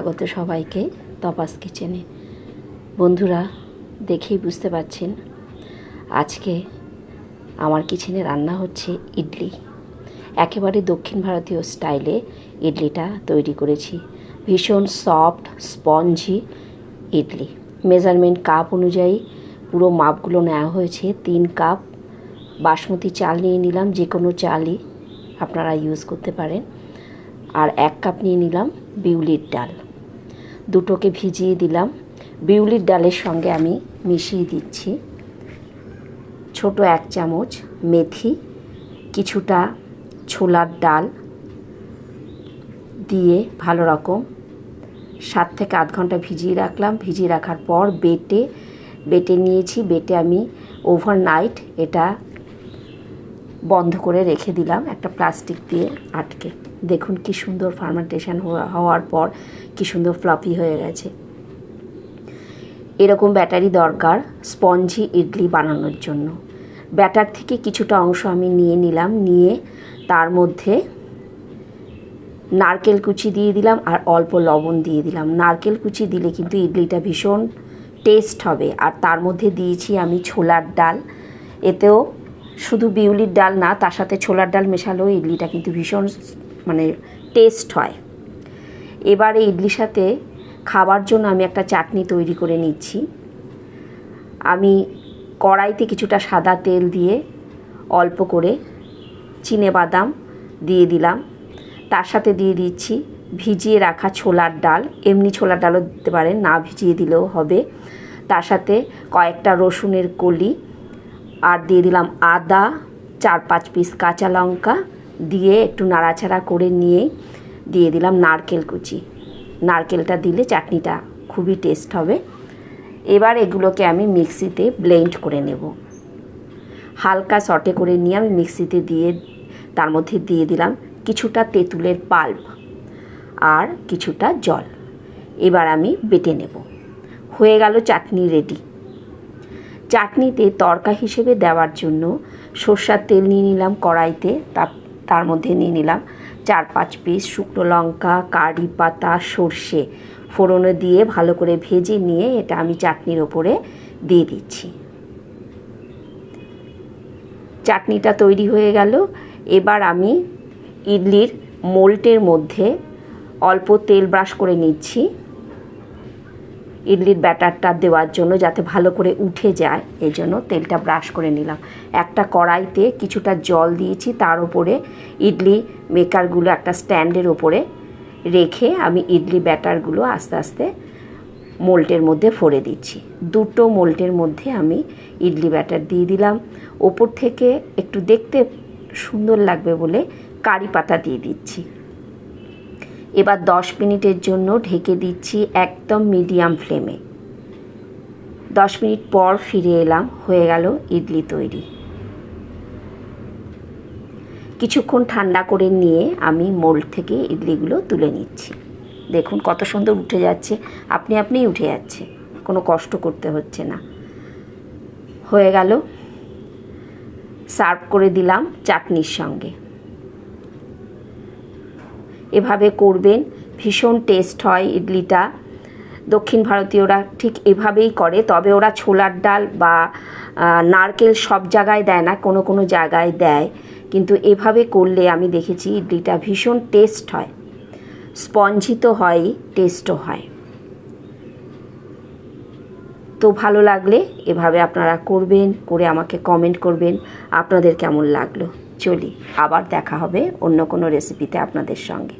স্বাগত সবাইকে তপাস কিচেনে। বন্ধুরা, দেখেই বুঝতে পারছেন, আজকে আমার কিচেনে রান্না হচ্ছে ইডলি। একেবারে দক্ষিণ ভারতীয় স্টাইলে ইডলিটা তৈরি করেছি। ভীষণ soft, spongy idli. Measurement cup অনুযায়ী পুরো মাপগুলো নেওয়া হয়েছে। তিন কাপ বাসমতি চাল নিয়ে নিলাম, যে কোনো চালই আপনারা ইউজ করতে পারেন। আর এক কাপ নিয়ে নিলাম বিউলির ডাল। দুটোকে ভিজিয়ে দিলাম। বিউলির ডালের সঙ্গে আমি মিশিয়ে দিচ্ছি। ছোট এক চামচ মেথি, কিছুটা ছোলার ডাল দিয়ে ভালো রকম সাত থেকে আধ ঘণ্টা ভিজিয়ে রাখলাম। ভিজিয়ে রাখার পর বেটে বেটে নিয়েছি। বেটে আমি ওভারনাইট এটা বন্ধ করে রেখে দিলাম একটা প্লাস্টিক দিয়ে আটকে। দেখুন কি সুন্দর ফার্মেন্টেশন হওয়ার পর কি সুন্দর ফ্লাফি হয়ে গেছে। এরকম ব্যাটারি দরকার স্পঞ্জি ইডলি বানানোর জন্য। ব্যাটার থেকে কিছুটা অংশ আমি নিয়ে নিলাম, নিয়ে তার মধ্যে নারকেল কুচি দিয়ে দিলাম আর অল্প লবণ দিয়ে দিলাম। নারকেল কুচি দিলে কিন্তু ইডলিটা ভীষণ টেস্ট হবে। আর তার মধ্যে দিয়েছি আমি ছোলার ডাল। এতেও শুধু বিউলির ডাল না, তার সাথে ছোলার ডাল মেশালেও ইডলিটা কিন্তু ভীষণ মানে টেস্ট হয়। এবার এই ইডলির সাথে খাবার জন্য আমি একটা চাটনি তৈরি করে নিচ্ছি। আমি কড়াইতে কিছুটা সাদা তেল দিয়ে অল্প করে চিনে বাদাম দিয়ে দিলাম। তার সাথে দিয়ে দিচ্ছি ভিজিয়ে রাখা ছোলার ডাল। এমনি ছোলার ডালও দিতে পারেন, না ভিজিয়ে দিলেও হবে। তার সাথে কয়েকটা রসুনের কলি আর দিয়ে দিলাম আদা, চার পাঁচ পিস কাঁচা লঙ্কা দিয়ে একটু নাড়াচাড়া করে নিয়ে দিয়ে দিলাম নারকেল কুচি। নারকেলটা দিলে চাটনিটা খুবই টেস্ট হবে। এবার এগুলোকে আমি মিক্সিতে ব্লেন্ড করে নেব। হালকা সটে করে নিয়ে আমি মিক্সিতে দিয়ে, তার মধ্যে দিয়ে দিলাম কিছুটা তেঁতুলের পাল্প আর কিছুটা জল। এবার আমি বেটে নেব। হয়ে গেল চাটনি রেডি চাটনিতে তরকা হিসেবে দেওয়ার জন্য সর্ষার তেল নিয়ে নিলাম কড়াইতে তার মধ্যে নিয়ে নিলাম চার পাঁচ পিস শুকনো লঙ্কা, কারি পাতা, সর্ষে ফোড়নে দিয়ে ভালো করে ভেজে নিয়ে এটা আমি চাটনির ওপরে দিয়ে দিচ্ছি। চাটনিটা তৈরি হয়ে গেল। এবার আমি ইডলির মোল্টের মধ্যে অল্প তেল ব্রাশ করে নিচ্ছি। ইডলির ব্যাটারটা দেওয়ার জন্য যাতে ভালো করে উঠে যায়, এই জন্য তেলটা ব্রাশ করে নিলাম। একটা কড়াইতে কিছুটা জল দিয়েছি, তার উপরে ইডলি মেকারগুলো একটা স্ট্যান্ডের ওপরে রেখে আমি ইডলি ব্যাটারগুলো আস্তে আস্তে মোল্টের মধ্যে ভরে দিচ্ছি। দুটো মোল্টের মধ্যে আমি ইডলি ব্যাটার দিয়ে দিলাম। ওপর থেকে একটু দেখতে সুন্দর লাগবে বলে কারি পাতা দিয়ে দিচ্ছি। এবার দশ মিনিটের জন্য ঢেকে দিচ্ছি একদম মিডিয়াম ফ্লেমে। দশ মিনিট পর ফিরে এলাম, হয়ে গেল ইডলি তৈরি। কিছুক্ষণ ঠান্ডা করে নিয়ে আমি মোল্ড থেকে ইডলিগুলো তুলে নিচ্ছি। দেখুন কত সুন্দর উঠে যাচ্ছে, আপনি আপনিই উঠে যাচ্ছে, কোনো কষ্ট করতে হচ্ছে না। হয়ে গেল, সার্ভ করে দিলাম চাটনির সঙ্গে। এভাবে করবেন। ভীষণ টেস্ট হয় ইডলিটা। দক্ষিণ ভারতীয়রা ঠিক এভাবেই করে, তবে ওরা ছোলার ডাল বা নারকেল সব জায়গায় দেয় না, কোনো কোনো জায়গায় দেয়। কিন্তু এভাবে করলে আমি দেখেছি ইডলিটা ভীষণ টেস্ট হয়। স্পঞ্জিত হয় টেস্টও হয়। তো ভালো লাগলে এভাবে আপনারা করবেন, করে আমাকে কমেন্ট করবেন, আপনাদের কেমন লাগল? চলি, আবার দেখা হবে অন্য কোনো রেসিপিতে আপনাদের সঙ্গে।